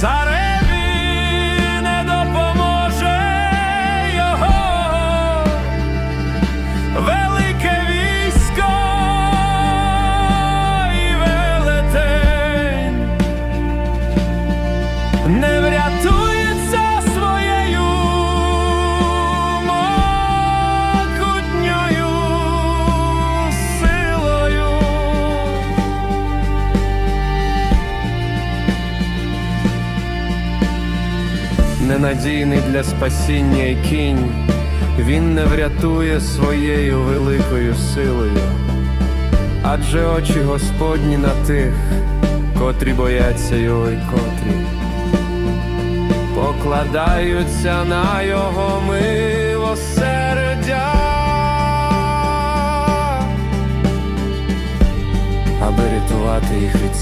цареві не допоможе його. Велике військо і велетень. Не врятується Ненадійний для спасіння кінь, він не врятує своєю великою силою, адже очі Господні на тих, котрі бояться його й котрі покладаються на його милосердя, аби рятувати їх від.